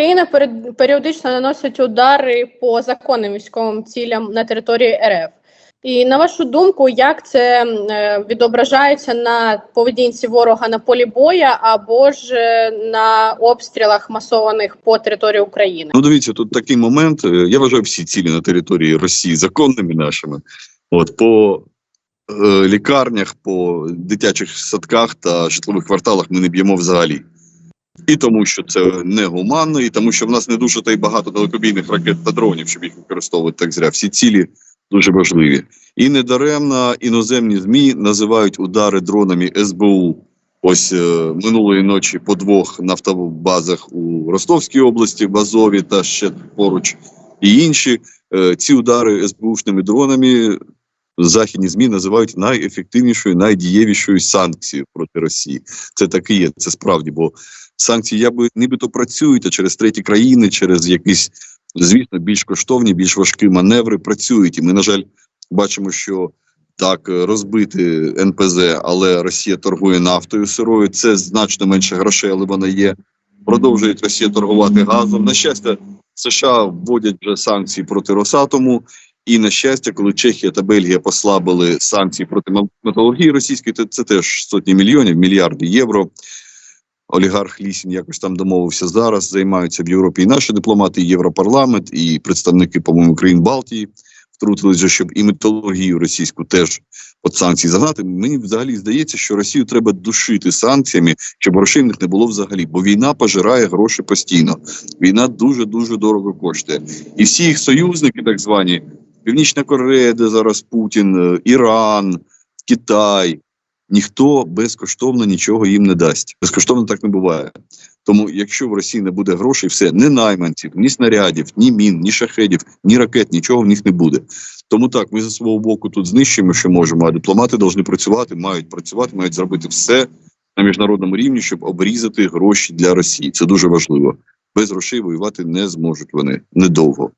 Україна періодично наносить удари по законним військовим цілям на території РФ. І на вашу думку, як це е, відображається на поведінці ворога на полі боя або ж е, на обстрілах масованих по території України? Ну, дивіться, тут такий момент. е, Я вважаю всі цілі на території Росії законними нашими. От по е, лікарнях, по дитячих садках та житлових кварталах ми не б'ємо взагалі. І тому, що це негуманно, і тому, що в нас не дуже та й багато далекобійних ракет та дронів, щоб їх використовувати так зря. Всі цілі дуже важливі. І недаремно іноземні ЗМІ називають удари дронами СБУ. Ось е, минулої ночі по двох нафтобазах у Ростовській області, в Азові та ще поруч, і інші е, ці удари СБУшними дронами західні ЗМІ називають найефективнішою, найдієвішою санкцією проти Росії. Це так і є, це справді, бо санкції я би нібито працюють, а через треті країни, через якісь, звісно, більш коштовні, більш важкі маневри працюють. І ми, на жаль, бачимо, що так е, розбити НПЗ, але Росія торгує нафтою сирою. Це значно менше грошей, але вона є. Продовжує Росія торгувати газом. На щастя, США вводять вже санкції проти Росатому. І на щастя, коли Чехія та Бельгія послабили санкції проти металургії російської, то це теж сотні мільйонів, мільярди євро. Олігарх Лісін якось там домовився зараз. Займаються в Європі і наші дипломати, і Європарламент, і представники, по-моєму, країн Балтії втрутилися, щоб і металургію російську теж під санкції загнати. Мені взагалі здається, що Росію треба душити санкціями, щоб грошей в них не було взагалі. Бо війна пожирає гроші постійно. Війна дуже дуже дорого коштує. І всі їх союзники, так звані Північна Корея, де зараз Путін, е, Іран, Китай. Ніхто безкоштовно нічого їм не дасть. Безкоштовно так не буває. Тому, якщо в Росії не буде грошей, все ні найманців, ні снарядів, ні мін, ні шахедів, ні ракет, нічого в них не буде. Тому так, ми за свого боку тут знищуємо, що можемо. А дипломати повинні працювати, мають працювати, мають зробити все на міжнародному рівні, щоб обрізати гроші для Росії. Це дуже важливо. Без грошей воювати не зможуть вони недовго.